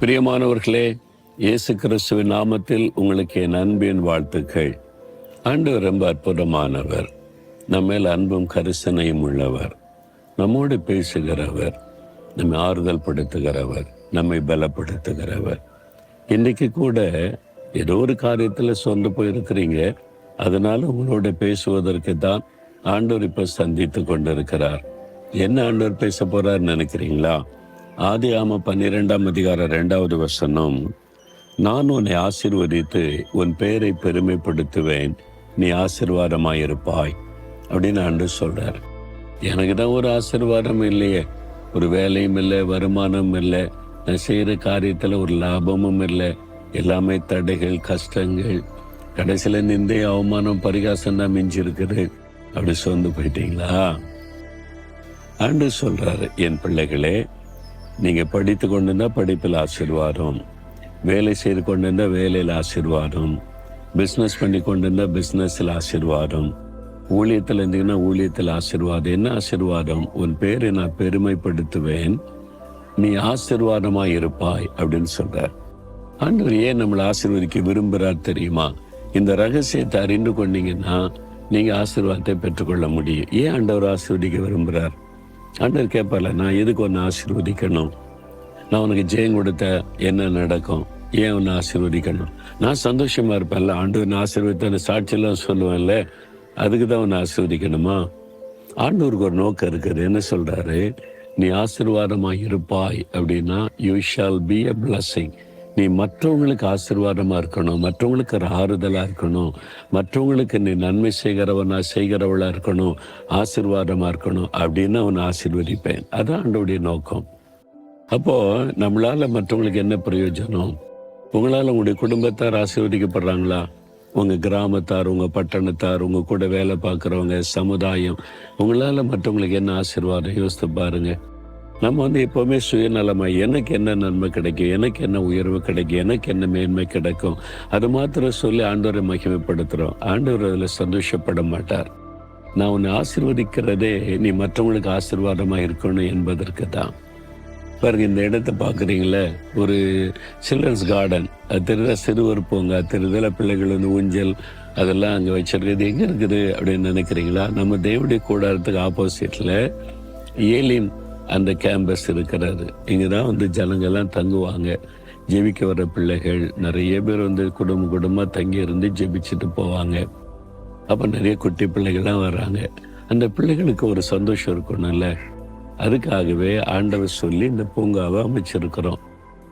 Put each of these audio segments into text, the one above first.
பிரியமானவர்களே இயேசு கிறிஸ்துவின் நாமத்தில் உங்களுக்கு என் அன்பின் வாழ்த்துக்கள். ஆண்டவர் ரொம்ப அற்புதமானவர். நம்மேல் அன்பும் கரிசனையும் உள்ளவர். நம்மோடு பேசுகிறவர் நம்மை ஆறுதல் படுத்துகிறவர் நம்மை பலப்படுத்துகிறவர். இன்றைக்கு கூட ஏதோ ஒரு காரியத்தில் சொந்து போயிருக்கிறீங்க. அதனால உங்களோட பேசுவதற்கு தான் ஆண்டவர் இப்ப சந்தித்து கொண்டிருக்கிறார். என்ன ஆண்டவர் பேச போறார் நினைக்கிறீங்களா? ஆதி ஆம பன்னிரெண்டாம் அதிகார ரெண்டாவது வசனம். நான் உன்னை ஆசிர்வதித்து உன் பெயரை பெருமைப்படுத்துவேன். நீ ஆசீர்வாதமாயிருப்பாய். அப்படின்னு அன்று சொல்றார். எனக்கு தான் ஒரு ஆசீர்வாதம் இல்லையே. ஒரு வேலையும் இல்லை வருமானம் இல்லை. நான் செய்கிற காரியத்தில் ஒரு லாபமும் இல்லை. எல்லாமே தடைகள் கஷ்டங்கள். கடைசியில் நிந்தை அவமானம் பரிகாசம் தான் மிஞ்சி இருக்குது அப்படி சொந்து போயிட்டீங்களா? அன்று சொல்றாரு என் பிள்ளைகளே நீங்கள் படித்து கொண்டிருந்தா படிப்பில் ஆசீர்வாதம். வேலை செய்து கொண்டிருந்தால் வேலையில் ஆசீர்வாதம். பிஸ்னஸ் பண்ணி கொண்டிருந்தால் பிஸ்னஸில் ஆசீர்வாதம். ஊழியத்தில் இருந்தீங்கன்னா ஊழியத்தில் ஆசீர்வாதம். என்ன ஆசீர்வாதம்? உன் பேரை நான் பெருமைப்படுத்துவேன். நீ ஆசீர்வாதமாக இருப்பாய் அப்படின்னு சொல்கிறார் ஆண்டவர் ஏன் நம்மளை ஆசீர்வதிக்க விரும்புகிறார் தெரியுமா? இந்த ரகசியத்தை அறிந்து கொண்டீங்கன்னா நீங்கள் ஆசீர்வாதத்தை பெற்றுக்கொள்ள முடியும். ஏன் ஆண்டவர் ஆசீர்வதிக்க விரும்புகிறார் ஆண்டவர் கேட்பார்ல நான் எதுக்கு ஒன்று ஆசீர்வதிக்கணும்? நான் உனக்கு ஜெயம் கொடுத்த என்ன நடக்கும்? ஏன் ஒன்று ஆசீர்வதிக்கணும்? நான் சந்தோஷமா இருப்பேன்ல ஆண்டவர் ஆசீர்வதித்த சாட்சியெல்லாம் சொல்லுவேன்ல அதுக்கு தான் உன்னை ஆசீர்வதிக்கணுமா? ஆண்டவருக்கு ஒரு நோக்கம் இருக்குது. என்ன சொல்றாரு? நீ ஆசீர்வாதமாக இருப்பாய் அப்படின்னா you shall be a blessing நீ மற்றவங்களுக்கு ஆசீர்வாதமாக இருக்கணும் மற்றவங்களுக்கு ஒரு ஆறுதலாக இருக்கணும் மற்றவங்களுக்கு நீ நன்மை செய்கிறவனா செய்கிறவளாக இருக்கணும் ஆசிர்வாதமாக இருக்கணும் அப்படின்னு அவனை ஆசீர்வதிப்பேன். அதான் ஆண்டோடைய நோக்கம். அப்போது நம்மளால மற்றவங்களுக்கு என்ன பிரயோஜனம்? உங்களால் உங்களுடைய குடும்பத்தார் ஆசீர்வதிக்கப்படுறாங்களா? உங்கள் கிராமத்தார் உங்கள் பட்டணத்தார் உங்கள் கூட வேலை பார்க்குறவங்க சமுதாயம் உங்களால் மற்றவங்களுக்கு என்ன ஆசீர்வாதம்? யோசித்து பாருங்கள் நம்ம வந்து எப்போவுமே சுயநலமாக எனக்கு என்ன நன்மை கிடைக்கும் எனக்கு என்ன உயர்வு கிடைக்கும் எனக்கு என்ன மேன்மை கிடைக்கும் அது மாத்திரம் சொல்லி ஆண்டவரை மகிமைப்படுத்துகிறோம் ஆண்டவர் அதில் சந்தோஷப்பட மாட்டார். நான் உன்னை ஆசீர்வதிக்கிறதே நீ மற்றவங்களுக்கு ஆசீர்வாதமாக இருக்கணும் என்பதற்கு தான். பாருங்க இந்த இடத்த பார்க்குறீங்களே ஒரு சில்ட்ரன்ஸ் கார்டன். அது தெரியுதா சிறுவர் பூங்கா தெரியுதுல பிள்ளைகள் வந்து ஊஞ்சல் அதெல்லாம் அங்கே வச்சிருக்கிறது. எங்கே இருக்குது அப்படின்னு நினைக்கிறீங்களா? நம்ம தேவடைய கூடாரத்துக்கு ஆப்போசிட்டில் ஏலின் அந்த கேம்பஸ் இருக்கிறது. இங்கே தான் வந்து ஜனங்கள்லாம் தங்குவாங்க. ஜெபிக்க வர பிள்ளைகள் நிறைய பேர் வந்து குடும்ப குடும்பமாக தங்கி இருந்து ஜெபிச்சுட்டு போவாங்க. அப்போ நிறைய குட்டி பிள்ளைகள்லாம் வர்றாங்க. அந்த பிள்ளைகளுக்கு ஒரு சந்தோஷம் இருக்கணும்ல. அதுக்காகவே ஆண்டவர் சொல்லி இந்த பூங்காவை அமைச்சிருக்கிறோம்.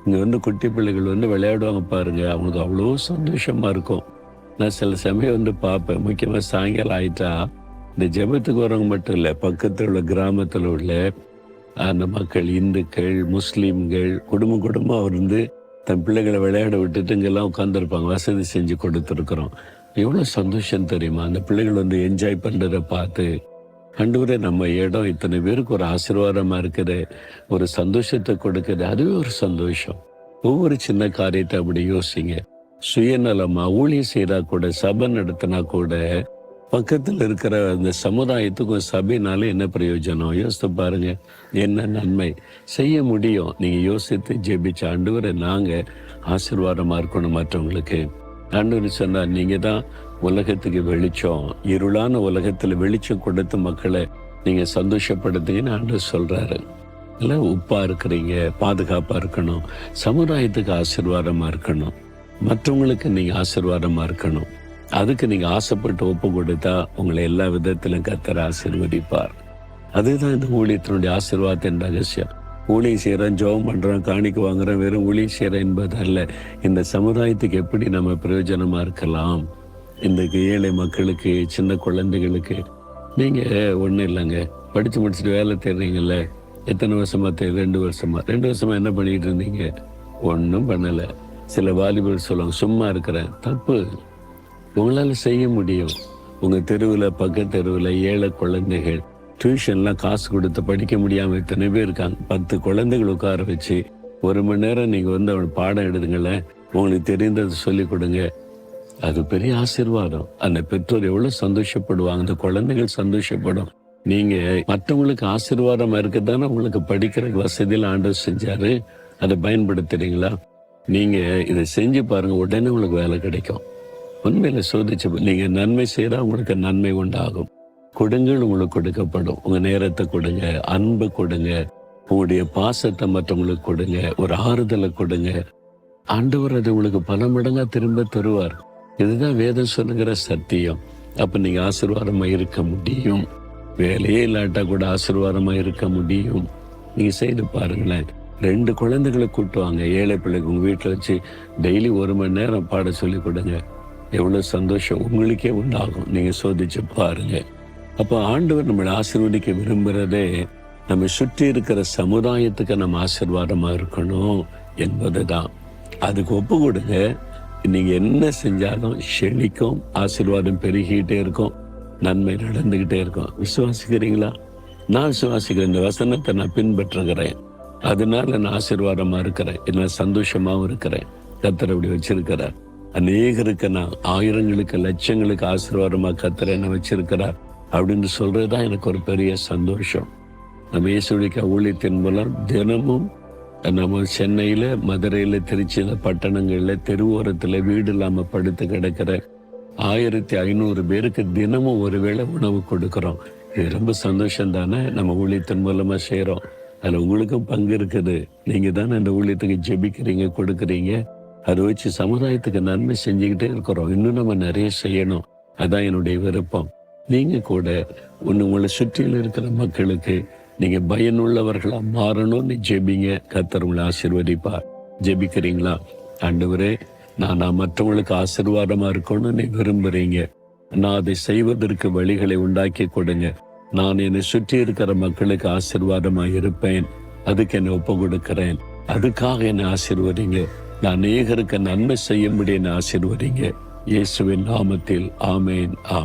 இங்கே வந்து குட்டி பிள்ளைகள் வந்து விளையாடுவாங்க பாருங்க. அவங்களுக்கு அவ்வளோ சந்தோஷமாக இருக்கும். நான் சில சமயம் வந்து பார்ப்பேன். முக்கியமாக சாயங்காலம் ஆயிட்டா இந்த ஜெபத்துக்கு வரவங்க மட்டும் இல்லை பக்கத்தில் உள்ள கிராமத்தில் உள்ள அந்த மக்கள் இந்துக்கள் முஸ்லீம்கள் குடும்பம் குடும்பம் வந்து தன் பிள்ளைகளை விளையாட விட்டுட்டு இங்கெல்லாம் உட்காந்துருப்பாங்க வசதி செஞ்சு கொடுத்துருக்குறோம். எவ்வளோ சந்தோஷம் தெரியுமா? அந்த பிள்ளைகள் வந்து என்ஜாய் பண்ணுறதை பார்த்து கண்டுவரே நம்ம இடம் இத்தனை பேருக்கு ஒரு ஆசீர்வாதமாக இருக்குது. ஒரு சந்தோஷத்தை கொடுக்குது. அதுவே ஒரு சந்தோஷம். ஒவ்வொரு சின்ன காரியத்தை அப்படி யோசிங்க. சுயநலமாக ஊழியம் செய்தால் கூட சபை நடத்தினா கூட பக்கத்தில் இருக்கிற அந்த சமுதாயத்துக்கும் சபைனால என்ன பிரயோஜனம்? யோசித்து பாருங்க. என்ன நன்மை? செய்ய முடியும். நீங்க யோசித்து ஜெபிச்ச ஆண்டவரை நாங்க ஆசீர்வாதமா இருக்கணும் மற்றவங்களுக்கு. ஆண்டவர் சொன்னார் நீங்க தான் உலகத்துக்கு வெளிச்சம். இருளான உலகத்துல வெளிச்சம் கொடுத்து மக்களை நீங்க சந்தோஷப்படுத்துங்கன்னு ஆண்டவர் சொல்றாரு. இல்லை உப்பா இருக்கிறீங்க பாதுகாப்பா இருக்கணும். சமுதாயத்துக்கு ஆசீர்வாதமா இருக்கணும். மற்றவங்களுக்கு நீங்க ஆசீர்வாதமா இருக்கணும். அதுக்கு நீங்க ஆசைப்பட்டு ஒப்பு கொடுத்தா உங்களை எல்லா விதத்திலும் கத்தர ஆசீர்வதிப்பார். அதுதான் இந்த ஊழியத்தினுடைய ஆசீர்வாதத்தின் ரகசியம். ஊழியம் செய்கிறோம் ஜெபம் பண்றோம் காணிக்க வாங்குறோம் வெறும் ஊழியம் செய்கிறோம் என்பது அல்ல. இந்த சமுதாயத்துக்கு எப்படி நம்ம பிரயோஜனமா இருக்கலாம்? இந்த ஏழை மக்களுக்கு சின்ன குழந்தைகளுக்கு நீங்கள் ஒன்றும் இல்லைங்க. படித்து முடிச்சுட்டு வேலை தேடுறீங்கல்ல? எத்தனை வருஷமா தே ரெண்டு வருஷமா? ரெண்டு வருஷமா என்ன பண்ணிக்கிட்டு இருந்தீங்க? ஒன்றும் பண்ணலை. சில வாலிபர் சொல்லுவாங்க சும்மா இருக்கிறேன் தப்பு. உங்களால் செய்ய முடியும். உங்கள் தெருவில் பக்க தெருவில் ஏழை குழந்தைகள் டியூஷன்லாம் காசு கொடுத்து படிக்க முடியாமல் இத்தனை பேர் இருக்காங்க. பத்து குழந்தைகள் உட்கார வச்சு ஒரு மணி நேரம் நீங்கள் வந்து அவன் பாடம் எடுதுங்களேன் உங்களுக்கு தெரிந்ததை சொல்லி கொடுங்க. அது பெரிய ஆசீர்வாதம். அந்த பெற்றோர் எவ்வளோ சந்தோஷப்படுவாங்க. அந்த குழந்தைகள் சந்தோஷப்படும். நீங்க மற்றவங்களுக்கு ஆசீர்வாதமா இருக்கத்தானே உங்களுக்கு படிக்கிற வசதியில் ஆண்டவர் செஞ்சாரு. அதை பயன்படுத்துறீங்களா? நீங்க இதை செஞ்சு பாருங்க. உடனே உங்களுக்கு வேலை கிடைக்கும். உண்மையில சோதிச்சு நீங்க நன்மை செய்யறா உங்களுக்கு நன்மை உண்டாகும். கொடுங்கள் உங்களுக்கு கொடுக்கப்படும். உங்க நேரத்தை கொடுங்க அன்பு கொடுங்க உங்களுடைய பாசத்தை மற்றவங்களுக்கு கொடுங்க ஒரு ஆறுதலை கொடுங்க. ஆண்டவர் அது உங்களுக்கு பல மடங்கா திரும்ப தருவார். இதுதான் வேதம் சொல்லுகிற சத்தியம். அப்ப நீங்க ஆசீர்வாதமா இருக்க முடியும். வேலையே இல்லாட்டா கூட ஆசீர்வாதமா இருக்க முடியும். நீங்க செய்து பாருங்களேன். ரெண்டு குழந்தைகளை கூட்டுவாங்க. ஏழை பிள்ளைக்கு உங்க வீட்டில் வச்சு டெய்லி ஒரு மணி நேரம் பாட சொல்லி கொடுங்க. எவ்வளவு சந்தோஷம் உங்களுக்கே உண்டாகும். நீங்க சோதிச்சு பாருங்க. அப்போ ஆண்டவர் நம்மளை ஆசீர்வதிக்க விரும்புறதே நம்ம சுற்றி இருக்கிற சமுதாயத்துக்கு நம்ம ஆசீர்வாதமா இருக்கணும் என்பதுதான். அதுக்கு ஒப்பு கொடுங்க. நீங்க என்ன செஞ்சாலும் செழிக்கும் ஆசீர்வாதம் பெருகிட்டே இருக்கும். நன்மை நடந்துகிட்டே இருக்கும். விசுவாசிக்கிறீங்களா? நான் விசுவாசிக்கிறேன். இந்த வசனத்தை நான் பின்பற்றுகிறேன். அதனால நான் ஆசீர்வாதமா இருக்கிறேன். என்ன சந்தோஷமாவும் இருக்கிறேன். கத்தர் அப்படி வச்சிருக்கிறார். அநேகருக்கு நான் ஆயிரங்களுக்கு லட்சங்களுக்கு ஆசீர்வாதமாக கத்திர என்ன வச்சிருக்கிறார். அப்படின்னு சொல்றதுதான் எனக்கு ஒரு பெரிய சந்தோஷம். நம்ம இயேசுடிக்க ஊழியத்தின் மூலம் தினமும் நம்ம சென்னையில் மதுரையில் திருச்சியில் பட்டணங்களில் தெருவோரத்தில் வீடு இல்லாமல் படுத்து கிடக்கிற ஆயிரத்தி ஐநூறு பேருக்கு தினமும் ஒருவேளை உணவு கொடுக்குறோம். இது ரொம்ப சந்தோஷம் தானே? நம்ம ஊழியத்தின் மூலமாக செய்கிறோம் அதில் உங்களுக்கும் பங்கு இருக்குது. நீங்கள் தானே இந்த ஊழியத்துக்கு ஜெபிக்கிறீங்க கொடுக்குறீங்க. அதை வச்சு சமுதாயத்துக்கு நன்மை செஞ்சுக்கிட்டே இருக்கிறோம். இன்னும் நம்ம நிறைய செய்யணும். அதான் என்னுடைய விருப்பம். நீங்க கூட ஒன்று உங்களை சுற்றியில் இருக்கிற மக்களுக்கு நீங்க பயனுள்ளவர்களா மாறணும்னு ஜெபிங்க. கத்தர் உங்களை ஆசிர்வதிப்பா ஜெபிக்கிறீங்களா? ஆண்டவரே நான் நான் மற்றவங்களுக்கு ஆசீர்வாதமா இருக்கணும்னு நீ விரும்புறீங்க. நான் அதை செய்வதற்கு வழிகளை உண்டாக்கி கொடுங்க. நான் என்னை சுற்றி இருக்கிற மக்களுக்கு ஆசீர்வாதமா இருப்பேன். அதுக்கு என்னை ஒப்பு கொடுக்கிறேன். அதுக்காக என்னை ஆசிர்வதிங்க. நான் அநேகருக்கு நன்மை செய்யும்படி என்னை ஆசீர்வதிங்க. இயேசுவின் நாமத்தில் ஆமேன் ஆம்